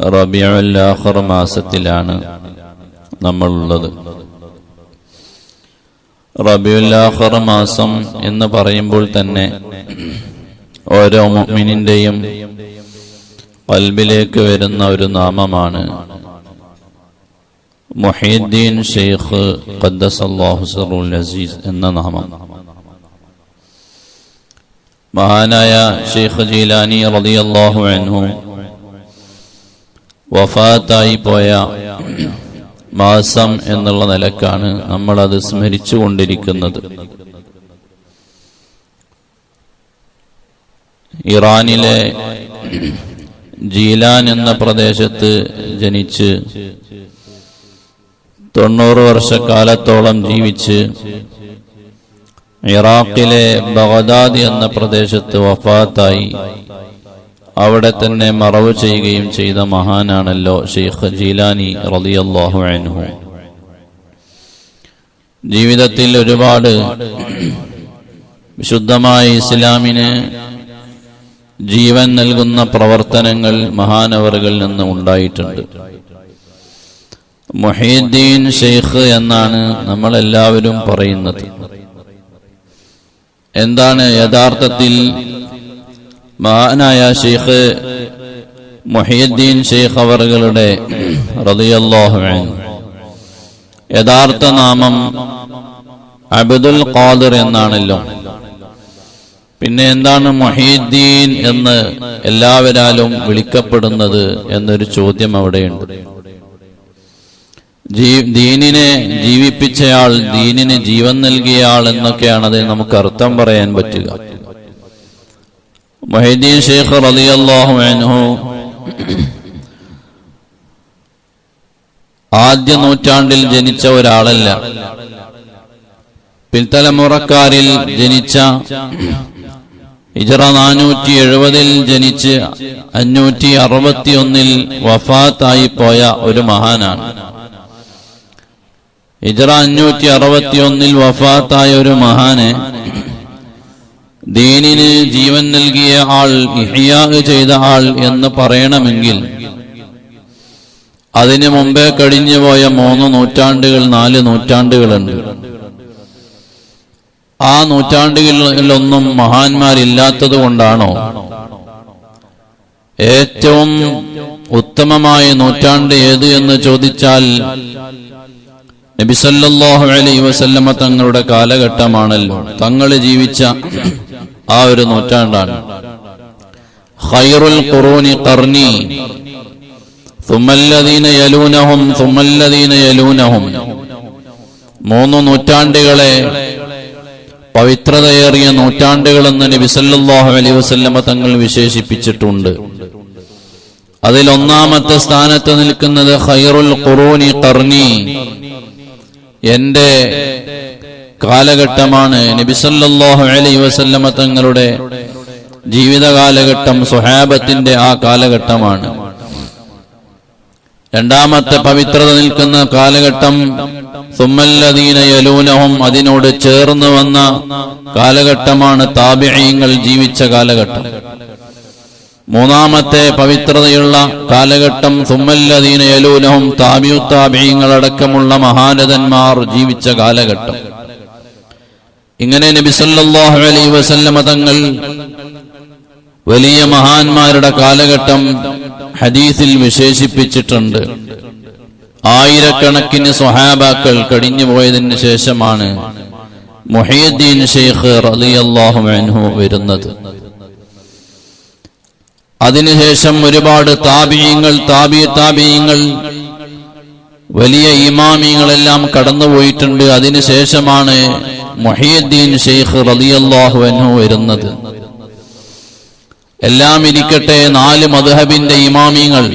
റബിയുൽ ആഖിർ മാസത്തിലാണ് നമ്മളുള്ളത്. റബിയുല്ലാഹർ മാസം എന്ന് പറയുമ്പോൾ തന്നെ ഓരോ മുഅ്മിനിന്റെയും കൽബിലേക്ക് വരുന്ന ഒരു നാമമാണ് മുഹീദ്ദീൻ ഷെയ്ഖ് ഖദ്ദസല്ലാഹു സറുൽ അസീസ് എന്ന നാമം. മഹാനായ ഷെയ്ഖ് ജീലാനി റളിയല്ലാഹു അൻഹു വഫാത്തായി പോയ മാസം എന്നുള്ള നിലക്കാണ് നമ്മൾ അത് സ്മരിച്ചു കൊണ്ടിരിക്കുന്നത് ഇറാനിലെ ജീലാൻ എന്ന പ്രദേശത്ത് ജനിച്ച് തൊണ്ണൂറ് വർഷക്കാലത്തോളം ജീവിച്ച് ഇറാഖിലെ ബഗദാദ് എന്ന പ്രദേശത്ത് വഫാത്തായി. അവിടെ തന്നെ മറവ് ചെയ്യുകയും ചെയ്ത മഹാനാണല്ലോ ഷെയ്ഖ് ജീലാനി റളിയല്ലാഹു അൻഹു. ജീവിതത്തിൽ ഒരുപാട് വിശുദ്ധമായ ഇസ്ലാമിന് ജീവൻ നൽകുന്ന പ്രവർത്തനങ്ങൾ മഹാനവറുകളിൽ നിന്ന് ഉണ്ടായിട്ടുണ്ട്. മൊഹീദ്ദീൻ ഷെയ്ഖ് എന്നാണ് നമ്മളെല്ലാവരും പറയുന്നത്. എന്താണ് യഥാർത്ഥത്തിൽ മഹാനായ ഷെയ്ഖ് മൊഹീദ്ദീൻ ഷെയ്ഖ് അവറുകളുടെ റളിയല്ലാഹു അൻഹു. യഥാർത്ഥ നാമം അബ്ദുൽ ഖാദിർ എന്നാണല്ലോ. പിന്നെ എന്താണ് മൊഹീദ്ദീൻ എന്ന് എല്ലാവരാലും വിളിക്കപ്പെടുന്നത് എന്നൊരു ചോദ്യം അവിടെയുണ്ട്. ദീനിനെ ജീവിപ്പിച്ചയാൾ ദീനിന് ജീവൻ നൽകിയയാൾ എന്നൊക്കെയാണ് അതിന് നമുക്ക് അർത്ഥം പറയാൻ പറ്റുക. മൊഹീദ്ദീൻ ഷെയ്ഖ് റളിയല്ലാഹു അൻഹു ആദ്യ നൂറ്റാണ്ടിൽ ജനിച്ച ഒരാളല്ല. പിൽത്തലമുറക്കാരിൽ ജനിച്ച ഇജറ നാനൂറ്റി എഴുപതിൽ ജനിച്ച് അഞ്ഞൂറ്റി അറുപത്തി ഒന്നിൽ വഫാത്തായി പോയ ഒരു മഹാനാണ്. ഇജറ അഞ്ഞൂറ്റി അറുപത്തി ഒന്നിൽ വഫാത്തായ ഒരു മഹാന് ദീനിന് ജീവൻ നൽകിയ ആൾ ഇഹിയാ ചെയ്ത ആൾ എന്ന് പറയണമെങ്കിൽ അതിനു മുമ്പേ കഴിഞ്ഞുപോയ മൂന്ന് നൂറ്റാണ്ടുകൾ നാല് നൂറ്റാണ്ടുകളുണ്ട്. ആ നൂറ്റാണ്ടുകളിലൊന്നും മഹാന്മാരില്ലാത്തത് കൊണ്ടാണോ ഏറ്റവും ഉത്തമമായ നൂറ്റാണ്ട് ഏത് എന്ന് ചോദിച്ചാൽ നബിസല്ലാഹു അലൈ വസല്ലമ തങ്ങളുടെ കാലഘട്ടമാണല്ലോ. തങ്ങൾ ജീവിച്ച ആ ഒരു നൂറ്റാണ്ടാണ്. ഖൈറുൽ ഖുറൂനി ഖർനി സുമല്ലദീന യലൂനഹും സുമല്ലദീന യലൂനഹും. മൂന്ന് നൂറ്റാണ്ടുകളെ പവിത്രതയേറിയ നൂറ്റാണ്ടുകളെന്ന് നബി സല്ലല്ലാഹു അലൈഹി വസല്ലമ തങ്ങൾ വിശേഷിപ്പിച്ചിട്ടുണ്ട്. അതിൽ ഒന്നാമത്തെ സ്ഥാനത്ത് നിൽക്കുന്നത് ഖൈറുൽ ഖുറൂനി ഖർനി എന്റെ കാലഘട്ടമാണ് നബിസല്ലാഹു അലൈ വസല്ലമ തങ്ങളുടെ ജീവിത കാലഘട്ടം സുഹാബത്തിന്റെ ആ കാലഘട്ടമാണ്. രണ്ടാമത്തെ പവിത്രത നിൽക്കുന്ന കാലഘട്ടം സുമല്ലദീന യലൂനഹും അതിനോട് ചേർന്ന് വന്ന കാലഘട്ടമാണ് താബിഈങ്ങൾ ജീവിച്ച കാലഘട്ടം. മൂന്നാമത്തെ പവിത്രതയുള്ള കാലഘട്ടം സുമ്മല്ലദീന യലൂനഹും താബിയു മഹാനതന്മാർ ജീവിച്ച കാലഘട്ടം. ഇങ്ങനെ നബിസല്ലാഹു അലൈ വസല്ലമ തങ്ങൾ വലിയ മഹാന്മാരുടെ കാലഘട്ടം ഹദീസിൽ വിശേഷിപ്പിച്ചിട്ടുണ്ട്. ആയിരക്കണക്കിന് സ്വഹാബാക്കൾ കഴിഞ്ഞു പോയതിന് ശേഷമാണ് മുഹീദ്ദീൻ ഷെയ്ഖ് റളിയല്ലാഹു അൻഹു വരുന്നത്. അതിനുശേഷം ഒരുപാട് താബിയങ്ങൾ താബി താബിയങ്ങൾ വലിയ ഇമാമിയങ്ങളെല്ലാം കടന്നുപോയിട്ടുണ്ട്. അതിനുശേഷമാണ് മൊഹീദ്ദീൻ ഷെയ്ഖ് റളിയല്ലാഹു അൻഹു വരുന്നത്. എല്ലാം ഇരിക്കട്ടെ നാല് മദ്ഹബിന്റെ ഇമാമിയങ്ങൾ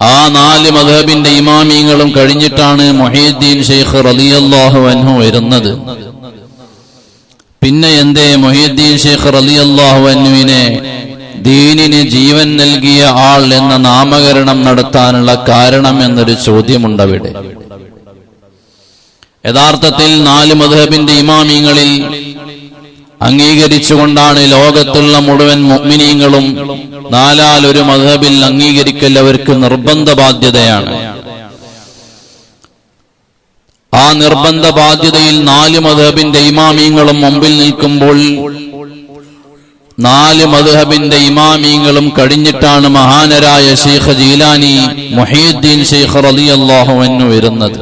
ആ നാല് മദ്ഹബിന്റെ ഇമാമിയങ്ങളും കഴിഞ്ഞിട്ടാണ് മൊഹീദ്ദീൻ ഷെയ്ഖ് റളിയല്ലാഹു അൻഹു വരുന്നത്. പിന്നെ എന്തേ മൊഹീദ്ദീൻ ഷെയ്ഖ് റളിയല്ലാഹു അൻഹുവിനെ ദീനിന് ജീവൻ നൽകിയ ആൾ എന്ന നാമകരണം നടത്താനുള്ള കാരണം എന്നൊരു ചോദ്യമുണ്ട് അവിടെ. യഥാർത്ഥത്തിൽ നാല് മധുഹബിന്റെ ഇമാമിങ്ങളിൽ അംഗീകരിച്ചുകൊണ്ടാണ് ലോകത്തുള്ള മുഴുവൻ മുഅ്മിനീങ്ങളും നാലാലൊരു മധബിൽ അംഗീകരിക്കൽ അവർക്ക് നിർബന്ധ ബാധ്യതയാണ്. ആ നിർബന്ധ ബാധ്യതയിൽ നാല് മധബിന്റെ ഇമാമിങ്ങളും മുമ്പിൽ നിൽക്കുമ്പോൾ നാല് മധുഹബിന്റെ ഇമാമീങ്ങളും കഴിഞ്ഞിട്ടാണ് മഹാനരായ ഷെയ്ഖ് ജീലാനി മുഹീദ്ദീൻ ഷെയ്ഖ് റളിയല്ലാഹു അൻഹു വരുന്നത്.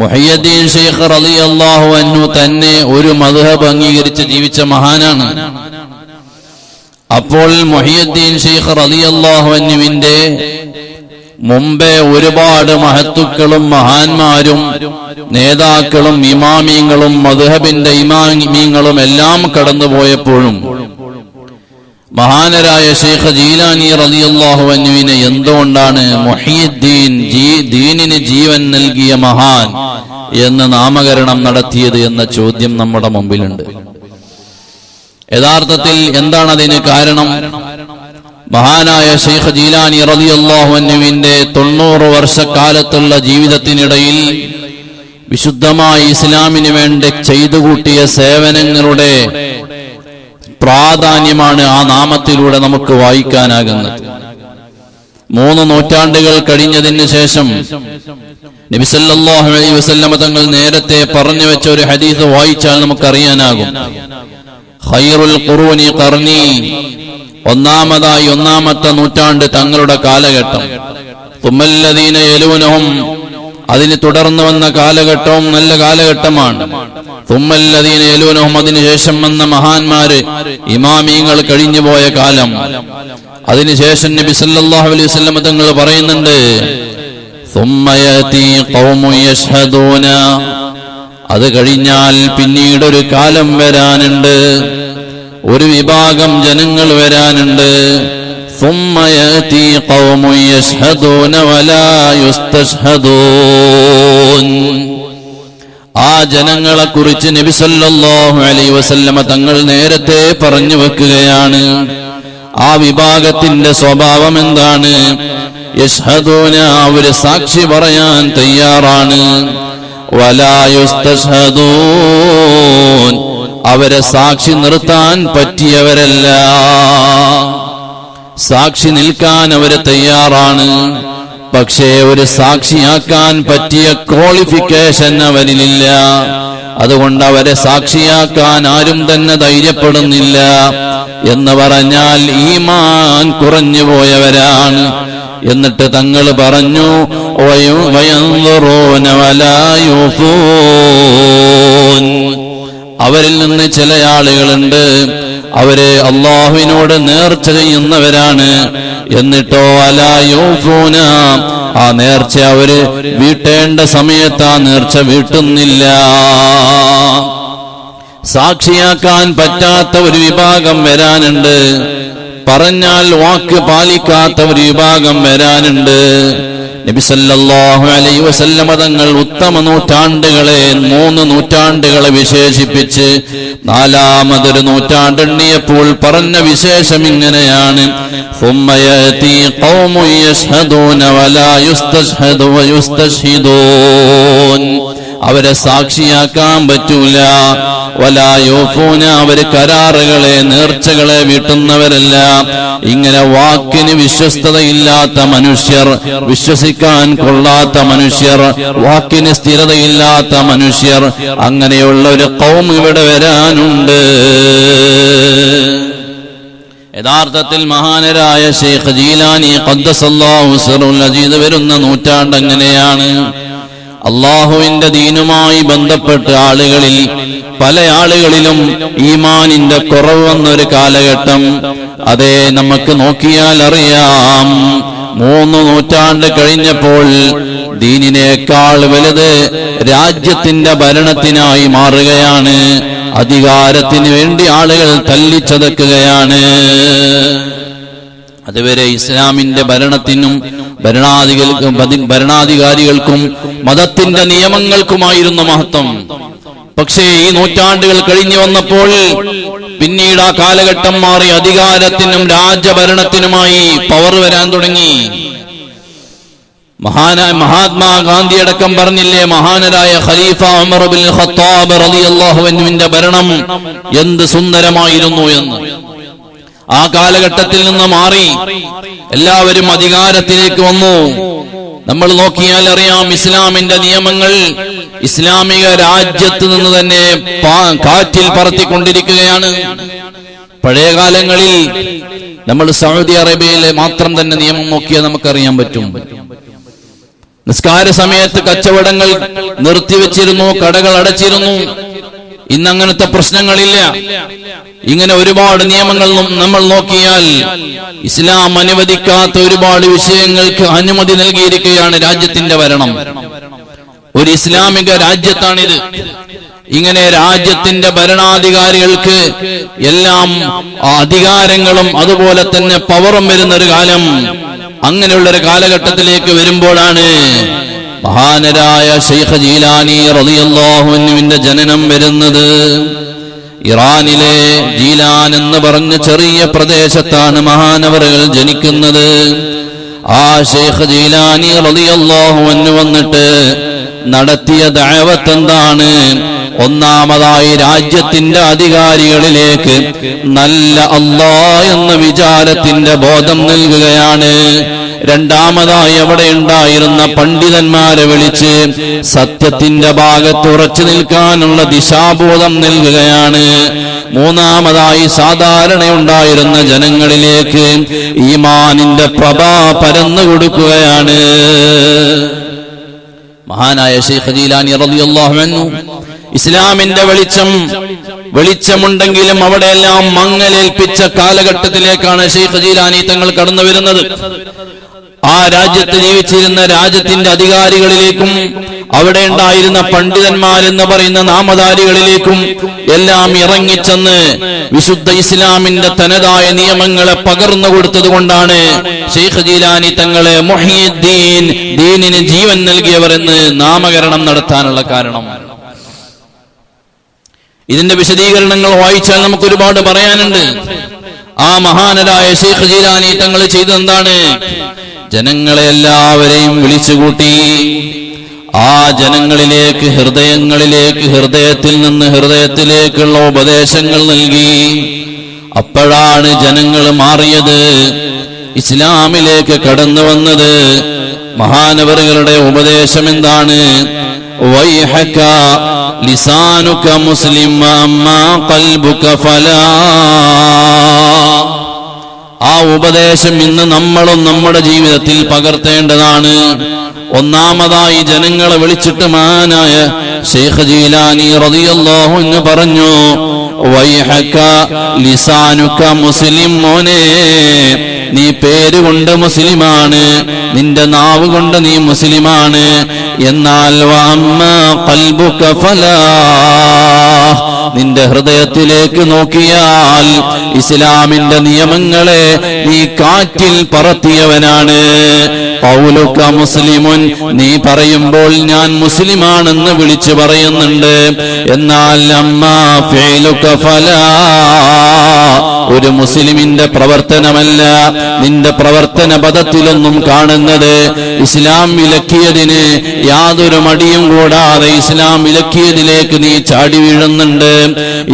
മൊഹീദ്ദീൻ ഷെയ്ഖ് റളിയല്ലാഹു അൻഹു തന്നെ ഒരു മധുഹബ് അംഗീകരിച്ച് ജീവിച്ച മഹാനാണ്. അപ്പോൾ മൊഹീദ്ദീൻ ഷെയ്ഖ് റളിയല്ലാഹു അൻഹുവിന്റെ മുമ്പേ ഒരുപാട് മഹത്തുക്കളും മഹാന്മാരും നേതാക്കളും ഇമാമീങ്ങളും മധുഹബിന്റെ ഇമാമീങ്ങളും എല്ലാം കടന്നുപോയപ്പോഴും മഹാനരായ ഷെയ്ഖ് ജീലാനി റളിയല്ലാഹു അൻഹുവിനെ എന്തുകൊണ്ടാണ് മൊഹീദ്ദീൻ ജീ ദീനിന് ജീവൻ നൽകിയ മഹാൻ എന്ന് നാമകരണം നടത്തിയത് എന്ന ചോദ്യം നമ്മുടെ മുമ്പിലുണ്ട്. യഥാർത്ഥത്തിൽ എന്താണ് അതിന് കാരണം? മഹാനായ ഷെയ്ഖ് ജീലാനി റളിയല്ലാഹു അൻഹുവിന്റെ തൊണ്ണൂറ് വർഷക്കാലത്തുള്ള ജീവിതത്തിനിടയിൽ വിശുദ്ധമായ ഇസ്ലാമിന് വേണ്ടി ചെയ്തു കൂട്ടിയ സേവനങ്ങളുടെ പ്രാധാന്യമാണ് ആ നാമത്തിലൂടെ നമുക്ക് വായിക്കാനാകുന്നത്. മൂന്ന് നൂറ്റാണ്ടുകൾ കഴിഞ്ഞതിന് ശേഷം നബിസല്ലാഹു അലൈഹി വസല്ലമ തങ്ങൾ നേരത്തെ പറഞ്ഞു വെച്ച ഒരു ഹദീസ് വായിച്ചാൽ നമുക്കറിയാനാകും. ഖൈറുൽ ഖുറൂനി ഖർനി ഒന്നാമതായി ഒന്നാമത്തെ നൂറ്റാണ്ട് തങ്ങളുടെ കാലഘട്ടം. തുമ്മല്ലതീന എലൂനവും അതിന് തുടർന്ന് വന്ന കാലഘട്ടവും നല്ല കാലഘട്ടമാണ്. തുമ്മല്ലതീന അതിനു അതിനുശേഷം വന്ന മഹാന്മാര് ഇമാമീങ്ങൾ കഴിഞ്ഞുപോയ കാലം. അതിനുശേഷം നബി സല്ലാഹു അലൈഹി വസ്ലം തങ്ങൾ പറയുന്നുണ്ട് അത് കഴിഞ്ഞാൽ പിന്നീടൊരു കാലം വരാനുണ്ട്. ഒരു വിഭാഗം ജനങ്ങൾ വരാനുണ്ട്. ആ ജനങ്ങളെ കുറിച്ച് നബിസല്ലാഹു അലൈ വസല്ലമ തങ്ങൾ നേരത്തെ പറഞ്ഞു വെക്കുകയാണ്. ആ വിഭാഗത്തിന്റെ സ്വഭാവം എന്താണ്? യഷ്ഹദൂന അവർ സാക്ഷി പറയാൻ തയ്യാറാണ്. അവരെ സാക്ഷി നിർത്താൻ പറ്റിയവരല്ല. സാക്ഷി നിൽക്കാൻ അവരെ തയ്യാറാണ്. പക്ഷേ ഒരു സാക്ഷിയാക്കാൻ പറ്റിയ ക്വാളിഫിക്കേഷൻ അവനിലില്ല. അതുകൊണ്ട് അവരെ സാക്ഷിയാക്കാൻ ആരും തന്നെ ധൈര്യപ്പെടുന്നില്ല. എന്ന് പറഞ്ഞാൽ ഈമാൻ കുറഞ്ഞു പോയവരാണ്. എന്നിട്ട് തങ്ങൾ പറഞ്ഞു. അവരിൽ നിന്ന് ചില ആളുകളുണ്ട്. അവർ അള്ളാഹുവിനോട് നേർച്ച ചെയ്യുന്നവരാണ്. എന്നിട്ടോ അലായൂഫൂന ആ നേർച്ച അവർ വീട്ടേണ്ട സമയത്ത് ആ നേർച്ച വീട്ടുന്നില്ല. സാക്ഷിയാക്കാൻ പറ്റാത്ത ഒരു വിഭാഗം വരാനുണ്ട്. പറഞ്ഞാൽ വാക്ക് പാലിക്കാത്ത ഒരു വിഭാഗം വരാനുണ്ട്. നബി സല്ലല്ലാഹു അലൈഹി വസല്ലമ തങ്ങൾ ഉത്തമ നൂറ്റാണ്ടുകളെ മൂന്ന് നൂറ്റാണ്ടുകളെ വിശേഷിപ്പിച്ച് നാലാമതൊരു നൂറ്റാണ്ടെണ്ണിയപ്പോൾ പറഞ്ഞ വിശേഷം ഇങ്ങനെയാണ്. അവരെ സാക്ഷിയാക്കാൻ പറ്റൂല. വലായോഫൂന അവർ കരാറുകളെ നേർച്ചകളെ വീട്ടുന്നവരല്ല. ഇങ്ങനെ വാക്കിന് വിശ്വസ്തതയില്ലാത്ത മനുഷ്യർ വിശ്വസിക്കാൻ കൊള്ളാത്ത മനുഷ്യർ വാക്കിന് സ്ഥിരതയില്ലാത്ത മനുഷ്യർ അങ്ങനെയുള്ള ഒരു കൗം ഇവിടെ വരാനുണ്ട്. യഥാർത്ഥത്തിൽ മഹാനരായ ഷെയ്ഖ് ജീലാനി ഖദ്ദസല്ലാഹു സിറുൽ അജീദ് വരുന്ന നൂറ്റാണ്ട് എങ്ങനെയാണ്? അള്ളാഹുവിന്റെ ദീനുമായി ബന്ധപ്പെട്ട് ആളുകളിൽ പല ആളുകളിലും ഈമാനിന്റെ കുറവ് വന്നൊരു കാലഘട്ടം. അതെ നമുക്ക് നോക്കിയാൽ അറിയാം. മൂന്ന് നൂറ്റാണ്ട് കഴിഞ്ഞപ്പോൾ ദീനിനേക്കാൾ വലുത് രാജ്യത്തിന്റെ ഭരണത്തിനായി മാറുകയാണ്. അധികാരത്തിന് വേണ്ടി ആളുകൾ തല്ലിച്ചതക്കുകയാണ്. അതുവരെ ഇസ്ലാമിന്റെ ഭരണത്തിനും ഭരണാധികൾക്കും ഭരണാധികാരികൾക്കും മതത്തിന്റെ നിയമങ്ങൾക്കുമായിരുന്നു മഹത്വം. പക്ഷേ ഈ നൂറ്റാണ്ടുകൾ കഴിഞ്ഞു വന്നപ്പോൾ പിന്നീട് ആ കാലഘട്ടം മാറി അധികാരത്തിനും രാജഭരണത്തിനുമായി പവർ വരാൻ തുടങ്ങി. മഹാനായ മഹാത്മാഗാന്ധി അടക്കം പറഞ്ഞില്ലേ മഹാനരായ ഖലീഫ ഉമർ ബിൻ ഖത്താബ് റളിയല്ലാഹു അൻഹുവിന്റെ ഭരണം എന്ത് സുന്ദരമായിരുന്നു എന്ന്. ആ കാലഘട്ടത്തിൽ നിന്ന് മാറി എല്ലാവരും അധികാരത്തിലേക്ക് വന്നു. നമ്മൾ നോക്കിയാൽ അറിയാം ഇസ്ലാമിന്റെ നിയമങ്ങൾ ഇസ്ലാമിക രാജ്യത്ത് നിന്ന് തന്നെ കാറ്റിൽ പറത്തിക്കൊണ്ടിരിക്കുകയാണ്. പഴയ കാലങ്ങളിൽ നമ്മൾ സൗദി അറേബ്യയിലെ മാത്രം തന്നെ നിയമം നോക്കിയാൽ നമുക്കറിയാൻ പറ്റും. നിസ്കാര സമയത്ത് കച്ചവടങ്ങൾ നിർത്തിവെച്ചിരുന്നു കടകൾ അടച്ചിരുന്നു. ഇന്ന് അങ്ങനത്തെ പ്രശ്നങ്ങളില്ല. ഇങ്ങനെ ഒരുപാട് നിയമങ്ങൾ നമ്മൾ നോക്കിയാൽ ഇസ്ലാം അനുവദിക്കാത്ത ഒരുപാട് വിഷയങ്ങൾക്ക് അനുമതി നൽകിയിരിക്കുകയാണ് രാജ്യത്തിന്റെ ഭരണം. ഒരു ഇസ്ലാമിക രാജ്യത്താണിത്. ഇങ്ങനെ രാജ്യത്തിന്റെ ഭരണാധികാരികൾക്ക് എല്ലാം അധികാരങ്ങളും അതുപോലെ തന്നെ പവറും വരുന്ന ഒരു കാലം അങ്ങനെയുള്ള ഒരു കാലഘട്ടത്തിലേക്ക് വരുമ്പോഴാണ് മഹാനരായ ഷെയ്ഖ് ജീലാനി റളിയല്ലാഹു അൻഹുവിന്റെ ജനനം വരുന്നത്. ഇറാനിലെ ജീലാൻ എന്ന് പറഞ്ഞ ചെറിയ പ്രദേശത്താണ് മഹാനവറുകൾ ജനിക്കുന്നത്. ആ ഷെയ്ഖ് ജീലാനി റളിയല്ലാഹു അൻഹു വന്നിട്ട് നടത്തിയ ദഅവത്ത് എന്താണ്? ഒന്നാമതായി രാജ്യത്തിന്റെ അധികാരികളിലേക്ക് നല്ല അല്ലാ എന്ന വിചാരത്തിന്റെ ബോധം നൽകുകയാണ്. രണ്ടാമതായി അവിടെ ഉണ്ടായിരുന്ന പണ്ഡിതന്മാരെ വിളിച്ച് സത്യത്തിന്റെ ഭാഗത്ത് ഉറച്ചു നിൽക്കാനുള്ള ദിശാബോധം നൽകുകയാണ്. മൂന്നാമതായി സാധാരണ ഉണ്ടായിരുന്ന ജനങ്ങളിലേക്ക് ഈമാനിന്റെ പ്രഭ പരന്നു കൊടുക്കുകയാണ്. മഹാനായ ഷെയ്ഖ് ജീലാനി റളിയല്ലാഹു ഇസ്ലാമിന്റെ വെളിച്ചം വെളിച്ചമുണ്ടെങ്കിലും അവിടെയെല്ലാം മങ്ങലേൽപ്പിച്ച കാലഘട്ടത്തിലേക്കാണ് ഷെയ്ഖ് ജീലാനി തങ്ങൾ കടന്നു വരുന്നത്. ആ രാജ്യത്ത് ജീവിച്ചിരുന്ന രാജ്യത്തിന്റെ അധികാരികളിലേക്കും അവിടെ ഉണ്ടായിരുന്ന പണ്ഡിതന്മാരെന്ന് പറയുന്ന നാമധാരികളിലേക്കും എല്ലാം ഇറങ്ങിച്ചെന്ന് വിശുദ്ധ ഇസ്ലാമിന്റെ തനതായ നിയമങ്ങളെ പകർന്നു കൊടുത്തത് കൊണ്ടാണ് ഷെയ്ഖ് ജീലാനി തങ്ങളെ മൊഹീദ്ദീൻ ദീനിന് ജീവൻ നൽകിയവർ എന്ന് നാമകരണം നടത്താനുള്ള കാരണം. ഇതിന്റെ വിശദീകരണങ്ങൾ വായിച്ചാൽ നമുക്ക് ഒരുപാട് പറയാനുണ്ട്. ആ മഹാനരായ ഷെയ്ഖ് ജീലാനി തങ്ങൾ ചെയ്തെന്താണ് ജനങ്ങളെ എല്ലാവരെയും വിളിച്ചുകൂട്ടി. ആ ജനങ്ങളിലേക്ക് ഹൃദയങ്ങളിലേക്ക് ഹൃദയത്തിൽ നിന്ന് ഹൃദയത്തിലേക്കുള്ള ഉപദേശങ്ങൾ നൽകി. അപ്പോഴാണ് ജനങ്ങൾ മാറിയത്. ഇസ്ലാമിലേക്ക് കടന്നു വന്നത്. മഹാനവറുകളുടെ ഉപദേശം എന്താണ്? വൈഹക ലിസാനുക മുസ്ലിം അമ്മ ഖൽബുക ഫലാ. ആ ഉപദേശം ഇന്ന് നമ്മളും നമ്മുടെ ജീവിതത്തിൽ പകർത്തേണ്ടതാണ്. ഒന്നാമതായി ജനങ്ങളെ വിളിച്ചിട്ട് മാനായ ഷെയ്ഖ് ജീലാനി റതിയല്ലാഹു എന്ന് പറഞ്ഞു വൈഹക ലിസാനുക മുസ്ലിം മോനെ നീ പേര് കൊണ്ട് മുസ്ലിമാണ് നിന്റെ നാവ് കൊണ്ട് നീ മുസ്ലിമാണ്. എന്നാൽ നിന്റെ ഖൽബുക ഹൃദയത്തിലേക്ക് നോക്കിയാൽ ഇസ്ലാമിന്റെ നിയമങ്ങളെ നീ കാറ്റിൽ പറത്തിയവനാണ്. പൗലുക്ക മുസ്ലിമുൻ നീ പറയുമ്പോൾ ഞാൻ മുസ്ലിമാണെന്ന് വിളിച്ചു പറയുന്നുണ്ട്. എന്നാൽ അമ്മ ഫേലുക്ക ഫലാ ഒരു മുസ്ലിമിന്റെ പ്രവർത്തനമല്ല. നിന്റെ പ്രവർത്തന പദത്തിലൊന്നും കാണുന്നത് ഇസ്ലാം വിലക്കിയതിന് യാതൊരു മടിയും കൂടാതെ ഇസ്ലാം വിലക്കിയതിലേക്ക് നീ ചാടി വീഴുന്നുണ്ട്.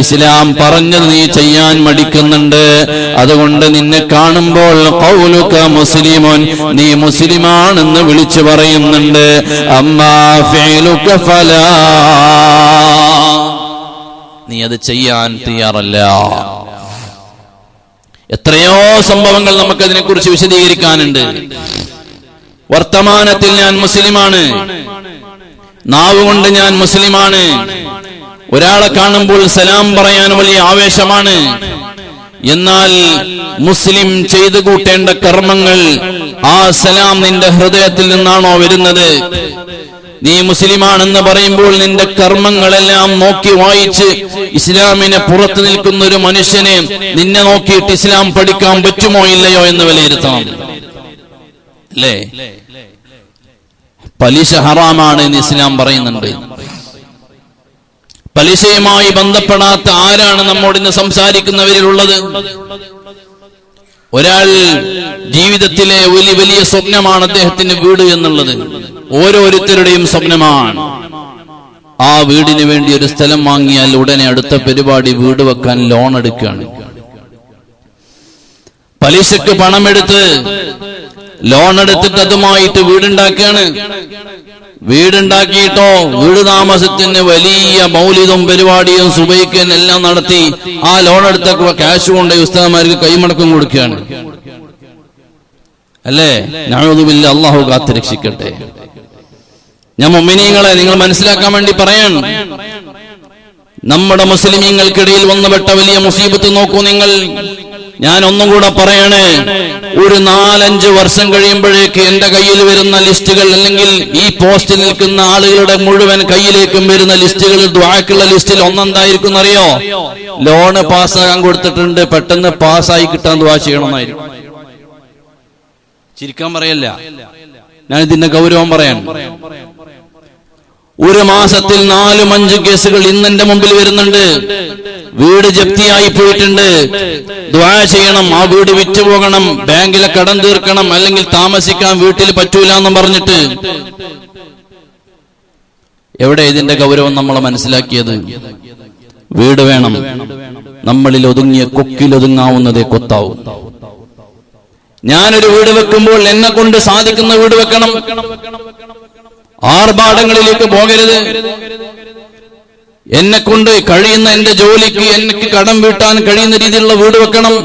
ഇസ്ലാം പറഞ്ഞത് നീ ചെയ്യാൻ മടിക്കുന്നുണ്ട്. അതുകൊണ്ട് നിന്നെ കാണുമ്പോൾ കൗലുക മുസ്ലിമോൻ നീ മുസ്ലിമാണെന്ന് വിളിച്ചു പറയുന്നുണ്ട്. അമ്മാ നീ അത് ചെയ്യാൻ തയ്യാറല്ല. എത്രയോ സംഭവങ്ങൾ നമുക്ക് കുറിച്ച് വിശദീകരിക്കാനുണ്ട്. വർത്തമാനത്തിൽ ഞാൻ മുസ്ലിമാണ്. നാവ് കൊണ്ട് ഞാൻ മുസ്ലിമാണ്. ഒരാളെ കാണുമ്പോൾ സലാം പറയാൻ വലിയ ആവേശമാണ്. എന്നാൽ മുസ്ലിം ചെയ്തു കൂട്ടേണ്ട കർമ്മങ്ങൾ ആ സലാം നിന്റെ ഹൃദയത്തിൽ നിന്നാണോ വരുന്നത്? നീ മുസ്ലിമാണെന്ന് പറയുമ്പോൾ നിന്റെ കർമ്മങ്ങളെല്ലാം നോക്കി വായിച്ച് ഇസ്ലാമിനെ പുറത്തു നിൽക്കുന്ന ഒരു മനുഷ്യനെ നിന്നെ നോക്കിയിട്ട് ഇസ്ലാം പഠിക്കാൻ പറ്റുമോ ഇല്ലയോ എന്ന് വിലയിരുത്തണം. അല്ലേ? പലിശ ഹറാമാണ് എന്ന് ഇസ്ലാം പറയുന്നുണ്ട്. പലിശയുമായി ബന്ധപ്പെടാത്ത ആരാണ് നമ്മോട് ഇന്ന് സംസാരിക്കുന്നവരിലുള്ളത്? ഒരാൾ ജീവിതത്തിലെ വലിയ വലിയ സ്വപ്നമാണ് അദ്ദേഹത്തിന്റെ വീട് എന്നുള്ളത്. ഓരോരുത്തരുടെയും സ്വപ്നമാണ്. ആ വീടിന് വേണ്ടി ഒരു സ്ഥലം വാങ്ങിയാൽ ഉടനെ അടുത്ത പരിപാടി വീട് വെക്കാൻ ലോൺ എടുക്കുകയാണ്. പലിശക്ക് പണമെടുത്ത് ലോൺ എടുത്തിട്ട് അതുമായിട്ട് വീടുണ്ടാക്കുകയാണ്. വീടുണ്ടാക്കിയിട്ടോ വീട് താമസത്തിന് വലിയ മൗലികം പരിപാടിയും സുബൈക്കും എല്ലാം നടത്തി ആ ലോൺ എടുത്ത ക്യാഷ് കൊണ്ട് ഉസ്താദന്മാർക്ക് കൈമടക്കം കൊടുക്കുകയാണ്. അല്ലേ? ഞാനൊന്നുമില്ല അള്ളാഹു കാത്തുരക്ഷിക്കട്ടെ ഞാൻ മൊമ്മിനിയങ്ങളെ നിങ്ങൾ മനസ്സിലാക്കാൻ വേണ്ടി പറയാൻ നമ്മുടെ മുസ്ലിമീങ്ങൾക്കിടയിൽ വന്നുപെട്ട വലിയ മുസീബത്ത് നോക്കൂ നിങ്ങൾ. ഞാൻ ഒന്നും കൂടെ പറയണേ ഒരു നാലഞ്ച് വർഷം കഴിയുമ്പോഴേക്ക് എന്റെ കയ്യിൽ വരുന്ന ലിസ്റ്റുകൾ അല്ലെങ്കിൽ ഈ പോസ്റ്റിൽ നിൽക്കുന്ന ആളുകളുടെ മുഴുവൻ കയ്യിലേക്കും വരുന്ന ലിസ്റ്റുകൾ ദ്വാക്കുള്ള ലിസ്റ്റിൽ ഒന്നെന്തായിരിക്കും അറിയോ ലോണ് പാസ്സാകാൻ കൊടുത്തിട്ടുണ്ട് പെട്ടെന്ന് പാസ്സായി കിട്ടാൻ ദ്വാ ചെയ്യണമെന്നായിരിക്കും. ചിരിക്കാൻ പറയല്ല. ഞാൻ ഇതിന്റെ ഗൗരവം പറയാൻ ഒരു മാസത്തിൽ നാലും അഞ്ച് കേസുകൾ ഇന്ന് എന്റെ മുമ്പിൽ വരുന്നുണ്ട്. വീട് ജപ്തിയായി പോയിട്ടുണ്ട്. ദ്വാ ചെയ്യണം ആ വീട് വിറ്റുപോകണം ബാങ്കിലെ കടം തീർക്കണം അല്ലെങ്കിൽ താമസിക്കാൻ വീട്ടിൽ പറ്റൂല എന്നും പറഞ്ഞിട്ട്. എവിടെ ഇതിന്റെ ഗൗരവം നമ്മൾ മനസ്സിലാക്കിയത്? വീട് വേണം. നമ്മളിൽ ഒതുങ്ങിയ കൊക്കിലൊതുങ്ങാവുന്നതേ കൊത്താവും. ഞാനൊരു വീട് വെക്കുമ്പോൾ എന്നെ കൊണ്ട് സാധിക്കുന്ന വീട് വെക്കണം. ആർഭാടങ്ങളിലേക്ക് പോകരുത്. എന്നെ കൊണ്ട് കഴിയുന്ന എന്റെ ജോലിക്ക് എനിക്ക് കടം വീട്ടാൻ കഴിയുന്ന രീതിയിലുള്ള വീട് വെക്കണം.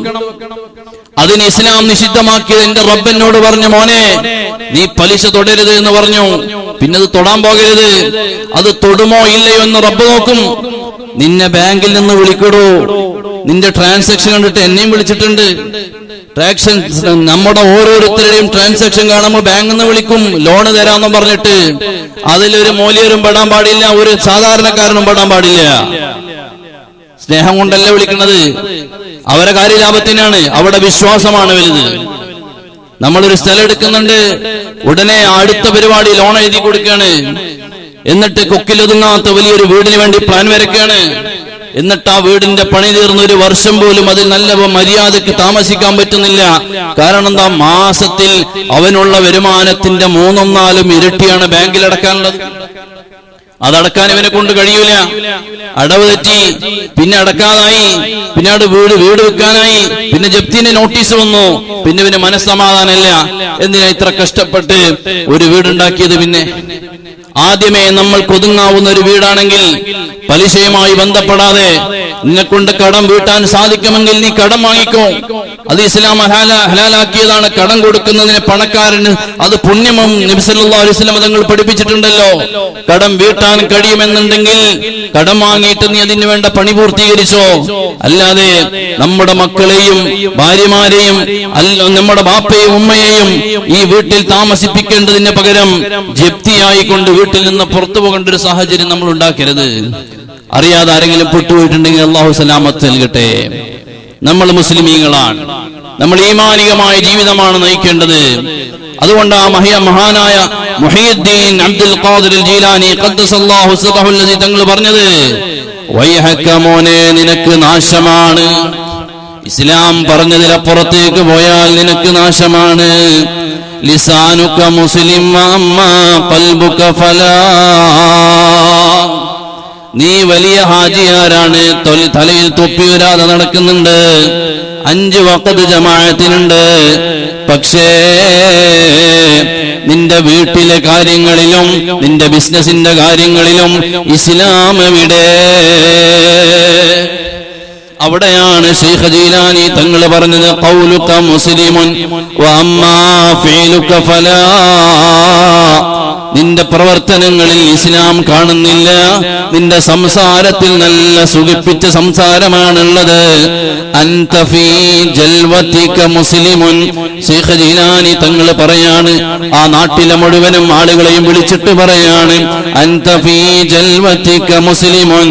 അതിന് ഇസ്ലാം നിഷിദ്ധമാക്കിയത് എന്റെ റബ്ബനോട് പറഞ്ഞു മോനെ നീ പലിശ തൊടരുത് എന്ന് പറഞ്ഞു. പിന്നെ അത് തൊടാൻ പോകരുത്. അത് തൊടുമോ ഇല്ലയോ എന്ന് റബ്ബ് നോക്കും. നിന്നെ ബാങ്കിൽ നിന്ന് വിളിക്കടോ. നിന്റെ ട്രാൻസാക്ഷൻ കണ്ടിട്ട് എന്നെയും വിളിച്ചിട്ടുണ്ട്. ട്രാക്ഷൻ നമ്മുടെ ഓരോരുത്തരുടെയും ട്രാൻസാക്ഷൻ കാണുമ്പോൾ ബാങ്കിൽ നിന്ന് വിളിക്കും ലോണ് തരാമെന്ന് പറഞ്ഞിട്ട്. അതിലൊരു മൂല്യരും പെടാൻ പാടില്ല ഒരു സാധാരണക്കാരനും പെടാൻ പാടില്ല. സ്നേഹം കൊണ്ടല്ല വിളിക്കുന്നത്? അവരെ കാര്യലാഭത്തിനാണ് അവിടെ വിശ്വാസമാണ് വലുത്. നമ്മളൊരു സ്ഥലം എടുക്കുന്നുണ്ട് ഉടനെ അടുത്ത പരിപാടി ലോൺ എഴുതി കൊടുക്കുകയാണ്. എന്നിട്ട് കൊക്കിലൊതുങ്ങാത്ത വലിയൊരു വീടിന് വേണ്ടി പ്ലാൻ വരയ്ക്കുകയാണ്. എന്നിട്ട് ആ വീടിന്റെ പണി തീർന്ന ഒരു വർഷം പോലും അതിൽ നല്ല മര്യാദയ്ക്ക് താമസിക്കാൻ പറ്റുന്നില്ല. കാരണം എന്താ? മാസത്തിൽ അവനുള്ള വരുമാനത്തിന്റെ മൂന്നും നാലും ഇരട്ടിയാണ് ബാങ്കിൽ അടക്കാനുള്ളത്. അതടക്കാൻ ഇവനെ കൊണ്ട് കഴിയൂല. അടവ് തെറ്റി. പിന്നെ അടക്കാതായി. പിന്നെ അവിടെ വീട് വീട് വെക്കാനായി. പിന്നെ ജപ്തിന്റെ നോട്ടീസ് വന്നു. പിന്നെ ഇവന് മനസ്സമാധാനമില്ല. എന്തിനാ ഇത്ര കഷ്ടപ്പെട്ട് ഒരു വീടുണ്ടാക്കിയത് പിന്നെ? ആദ്യമേ നമ്മൾ കൊതുങ്ങാവുന്ന ഒരു വീടാണെങ്കിൽ പലിശയുമായി ബന്ധപ്പെടാതെ നിന്നെ കൊണ്ട് കടം വീട്ടാൻ സാധിക്കുമെങ്കിൽ നീ കടം വാങ്ങിക്കോ. അത് ഇസ്ലാം ഹലാല ഹലാലാക്കിയതാണ് കടം കൊടുക്കുന്നതിന് പണക്കാരന്. അത് പുണ്യമം നബിസല്ലാ അലൈസ്ലാം തങ്ങൾ പഠിപ്പിച്ചിട്ടുണ്ടല്ലോ. കടം വീട്ടാൻ കഴിയുമെന്നുണ്ടെങ്കിൽ കടം വാങ്ങിയിട്ട് നീ അതിന് വേണ്ട പണി പൂർത്തീകരിച്ചോ. അല്ലാതെ നമ്മുടെ മക്കളെയും ഭാര്യമാരെയും നമ്മുടെ ബാപ്പയും ഉമ്മയെയും ഈ വീട്ടിൽ താമസിപ്പിക്കേണ്ടതിന് പകരം ജപ്തിയായി കൊണ്ട് വീട്ടിൽ നിന്ന് പുറത്തു പോകേണ്ട ഒരു സാഹചര്യം നമ്മൾ ഉണ്ടാക്കരുത്. അറിയാതെ ആരെങ്കിലും പെട്ടുപോയിട്ടുണ്ടെങ്കിൽ അള്ളാഹു സലാമത്ത് നൽകട്ടെ. നമ്മൾ മുസ്ലിമീങ്ങളാണ്. നമ്മൾ ഈമാനികമായ ജീവിതമാണ് നയിക്കേണ്ടത്. അതുകൊണ്ട് ആ മഹിയ മഹാനായ മുഹീദ്ദീൻ അബ്ദുൽ ഖാദിർ ജീലാനി ഖദ്ദസല്ലാഹു സിറഹുൽ ലസി തങ്ങൾ പറഞ്ഞത് വൈഹക്ക മോനെ നിനക്ക് നാശമാണ്. ഇസ്ലാം പറഞ്ഞതിലപ്പുറത്തേക്ക് പോയാൽ നിനക്ക് നാശമാണ്. ലിസാനുക മുസ്ലിം അമ്മ കൽബുക ഫലാ. നീ വലിയ ഹാജിയാരാണ്. തൊലി- തലയിൽ തൊപ്പിയുരാതെ നടക്കുന്നുണ്ട്. അഞ്ച് വക്കത്ത് ജമാഅത്തിനുണ്ട്. പക്ഷേ നിന്റെ വീട്ടിലെ കാര്യങ്ങളിലും നിന്റെ ബിസിനസിന്റെ കാര്യങ്ങളിലും ഇസ്ലാം എവിടെ? അവിടെയാണ് ഷെയ്ഖ് ജീലാനി തങ്ങൾ പറഞ്ഞത് കൗലുക്ക മുസ്ലിമുൻ വഅമ്മാ ഫീലുക്ക ഫലാ നിന്റെ പ്രവർത്തനങ്ങളിൽ ഇസ്ലാം കാണുന്നില്ല. നിന്റെ സംസാരത്തിൽ നല്ല സുഖിപ്പിച്ച സംസാരമാണുള്ളത്. മുസ്ലിമുൻ. തങ്ങൾ പറയാണ് ആ നാട്ടിലെ മുഴുവനും ആളുകളെയും വിളിച്ചിട്ട് പറയാണ് മുസ്ലിമുൻ.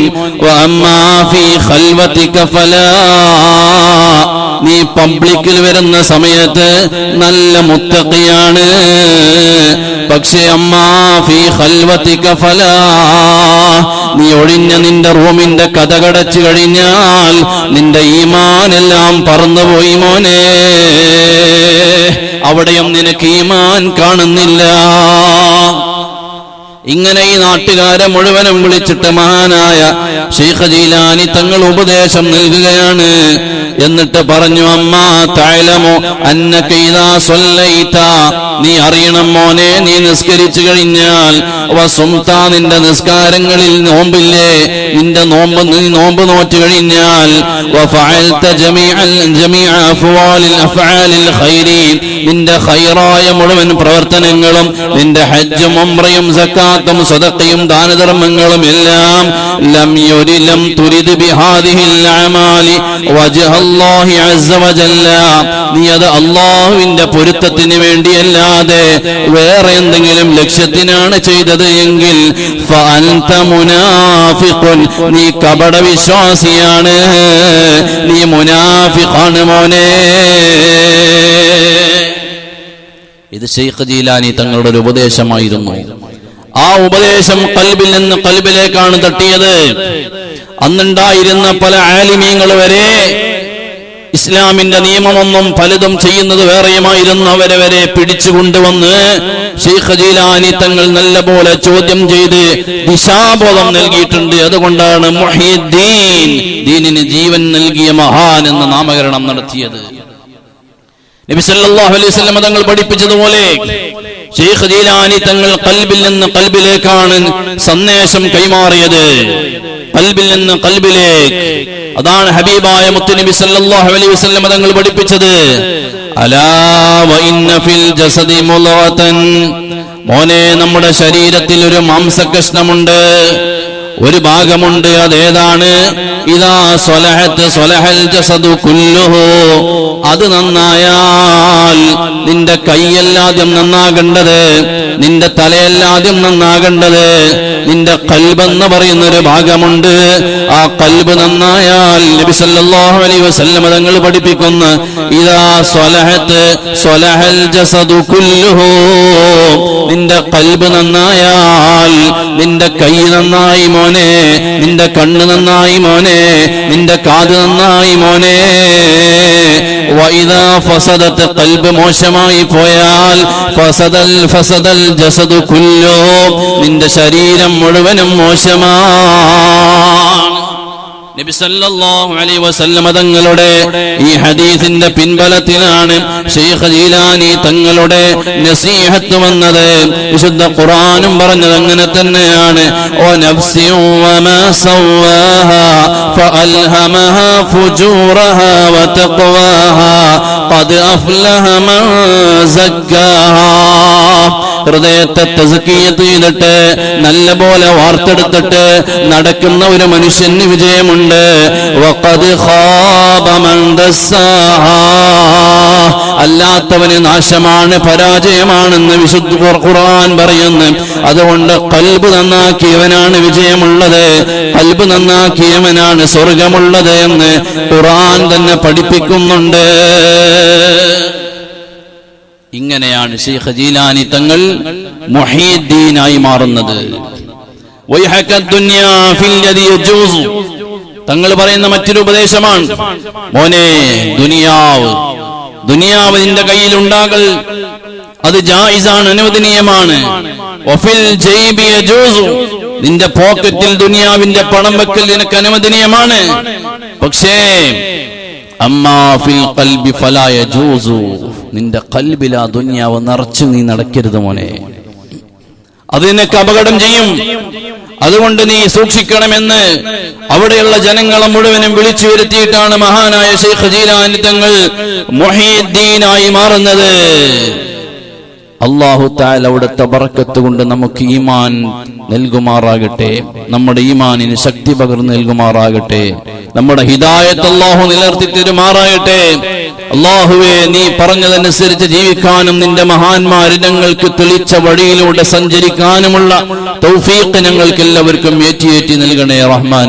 നീ പബ്ലിക്കിൽ വരുന്ന സമയത്ത് നല്ല മുത്തക്കിയാണ് പക്ഷേ അമ്മാ ഫീ ഫലാ. നീ ഒഴിഞ്ഞ നിന്റെ റൂമിന്റെ കഥ കടച്ചു കഴിഞ്ഞാൽ നിന്റെ ഈമാനെല്ലാം പറന്നുപോയി മോനെ. അവിടെയും നിനക്ക് ഈമാൻ കാണുന്നില്ല. ഇങ്ങനെ ഈ നാട്ടുകാരെ മുഴുവനും വിളിച്ചിട്ട് മഹാനായ ഷെയ്ഖ് ജീലാനി തങ്ങൾ ഉപദേശം നൽകുകയാണ്. എന്നിട്ട് പറഞ്ഞു അമ്മ തായലമോ അന്ന കൈതാ സൊല്ലൈത നീ അറിയണം മോനെ നീ നിസ്കരിച്ചു കഴിഞ്ഞാൽ വസുംത നിന്റെ നിസ്കാരങ്ങളിൽ നോമ്പില്ലേ? നിന്റെ നോമ്പ് നീ നോമ്പ് നോറ്റ് കഴിഞ്ഞാൽ നിന്റെ ഖൈറായ മുഴുവൻ പ്രവർത്തനങ്ങളും നിന്റെ ഹജ്ജും ഉംറയും സക്കാത്തും സ്വതക്കയും ദാനധർമ്മങ്ങളും എല്ലാം ലം യൊരിലം തുരിത് ബിഹാദിഹിൽ വജ്ഹ നീ അത് അള്ളാഹുവിന്റെ പൊരുത്തത്തിന് വേണ്ടിയല്ലാതെ വേറെ എന്തെങ്കിലും ലക്ഷ്യത്തിനാണ് ചെയ്തത് എങ്കിൽ നീ കപട വിശ്വാസിയാണ് നീ മുനാഫിഖാണ് മോനെ. ഇത് ഷെയ്ഖ് ജീലാനി തങ്ങളുടെ ഒരു ഉപദേശമായിരുന്നു. ആ ഉപദേശം കൽബിൽ നിന്ന് കൽബിലേക്കാണ് തട്ടിയത്. അന്നുണ്ടായിരുന്ന പല ആലിമീങ്ങൾ വരെ ഇസ്ലാമിന്റെ നിയമമൊന്നും പലതും ചെയ്യുന്നത് വേറെയുമായിരുന്നു. അവരെ വരെ പിടിച്ചു കൊണ്ടുവന്ന് ഷെയ്ഖ് ജീലാനി തങ്ങൾ നല്ല പോലെ ചോദ്യം ചെയ്ത് ദിശാബോധം നൽകിയിട്ടുണ്ട്. അതുകൊണ്ടാണ് മുഹീദ്ദീൻ ദീനിന് ജീവൻ നൽകിയ മഹാൻ എന്ന നാമകരണം നടത്തിയത്. നബി സല്ലല്ലാഹു അലൈഹി വസല്ലം തങ്ങൾ പഠിപ്പിച്ചതുപോലെ ഷെയ്ഖ് ജീലാനി തങ്ങൾ കൽബിൽ നിന്ന് കൽബിലേക്കാണ് സന്ദേശം കൈമാറിയത്. കൽബിൽ നിന്ന് കൽബിലേക്ക്. അതാണ് ഹബീബായ മുത്തുനബി സല്ലല്ലാഹു അലൈഹി വസല്ലം തങ്ങൾ പഠിപ്പിച്ചത്. അലാ വ ഇന്ന ഫിൽ ജസദി മുലവതൻ മോനെ നമ്മുടെ ശരീരത്തിൽ ഒരു മാംസകഷ്ണമുണ്ട് ഒരു ഭാഗമുണ്ട് അതേതാണ്? ഇതാ സ്വലഹത്ത് സ്വലഹൽ ജസദു കുല്ലുഹു. അത് നന്നായാൽ നിന്റെ കൈയല്ലാദ്യം നന്നാകേണ്ടത് നിന്റെ തലയല്ലാദ്യം നന്നാകേണ്ടത് നിന്റെ കൽബെന്ന് പറയുന്ന ഒരു ഭാഗമുണ്ട്. ആ കൽബ് നന്നായാൽ നബി സല്ലല്ലാഹു അലൈഹി വസല്ലം തങ്ങൾ പഠിപ്പിക്കുന്ന ഇതാ സ്വലഹത്ത് സ്വലഹൽ ജസദു കുല്ലുഹു. നിന്റെ കൽബ് നന്നായാൽ നിന്റെ കൈ നന്നായി മോനെ. നിന്റെ കണ്ണ് നന്നായി മോനെ. നിന്റെ കാത് നന്നായി മോനെ. ഫസദത്ത് കൽബ് മോശമായി പോയാൽ ഫസദൽ ഫസദൽ ജസദു കുല്ലോ. നിന്റെ ശരീരം മുഴുവനും മോശമാണ് നബി സല്ലല്ലാഹു അലൈഹി വസല്ലമ തങ്ങളുടെ ഈ ഹദീസിന്റെ പിൻബലത്തിലാണ് ഷെയ്ഖ് ജീലാനി തങ്ങളുടെ നസീഹത്ത് വന്നത്. വിശുദ്ധ ഖുർആനും പറഞ്ഞത് അങ്ങനെ തന്നെയാണ്. ഓ നഫ്സി വമാ സവ്വാഹാ ഫഅൽഹമഹാ ഫുജൂറഹാ വതഖ്വാഹാ ഖദ് അഫ്ലഹ മൻ ഹൃദയത്തെ തസ്കിയത്ത് ചെയ്തിട്ട് നല്ല പോലെ വാർത്തെടുത്തിട്ട് നടക്കുന്ന ഒരു മനുഷ്യന് വിജയമുണ്ട്. അല്ലാത്തവന് നാശമാണ് പരാജയമാണെന്ന് വിശുദ്ധ ഖുർആൻ പറയുന്നു. അതുകൊണ്ട് കൽബ് നന്നാക്കിയവനാണ് വിജയമുള്ളത്. കൽബ് നന്നാക്കിയവനാണ് സ്വർഗമുള്ളത് എന്ന് ഖുർആൻ തന്നെ പഠിപ്പിക്കുന്നുണ്ട്. ഇങ്ങനെയാണ് ഷെയ്ഖ് ജീലാനി തങ്ങൾ മുഹീദ്ദീനായി മാറുന്നത്. തങ്ങൾ പറയുന്ന മറ്റൊരു ഉപദേശമാണ്. മോനെ ദുനിയാവ്. ദുനിയാവ് നിന്റെ കയ്യിൽ ഉണ്ടാകൽ അത് ജായിസാണ് അനുവദനീയമാണ്. നിന്റെ പോക്കറ്റിൽ ദുനിയാവിന്റെ പണം വെക്കൽ നിനക്ക് അനുവദനീയമാണ്. പക്ഷേ നിന്റെ കൽബിൽ ദുന്യാവ് നിറച്ച് നീ നടക്കരുത് മോനെ. അത് നിനക്ക് അപകടം ചെയ്യും. അതുകൊണ്ട് നീ സൂക്ഷിക്കണമെന്ന് അവിടെയുള്ള ജനങ്ങളെ മുഴുവനും വിളിച്ചു വരുത്തിയിട്ടാണ് മഹാനായ ഷെയ്ഖ് ജീലാനി തങ്ങൾ മൊഹീദ്ദീനായി മാറുന്നത്. അള്ളാഹു താൽ അവിടുത്തെ ബറക്കത്ത് കൊണ്ട് നമുക്ക് ഈമാൻ നൽകുമാറാകട്ടെ. നമ്മുടെ ഈമാനിന് ശക്തി പകർന്നു നൽകുമാറാകട്ടെ. നമ്മുടെ ഹിദായത്ത് അള്ളാഹു നിലർത്തി തരുമാറാകട്ടെ അള്ളാഹുവെ നീ പറഞ്ഞതനുസരിച്ച് ജീവിക്കാനും നിന്റെ മഹാന്മാർ ഞങ്ങൾക്ക് തെളിച്ച വഴിയിലൂടെ സഞ്ചരിക്കാനുമുള്ള തൗഫീഖ് ഞങ്ങൾക്ക് എല്ലാവർക്കും ഏറ്റിയേറ്റി നൽകണേ റഹ്മാൻ.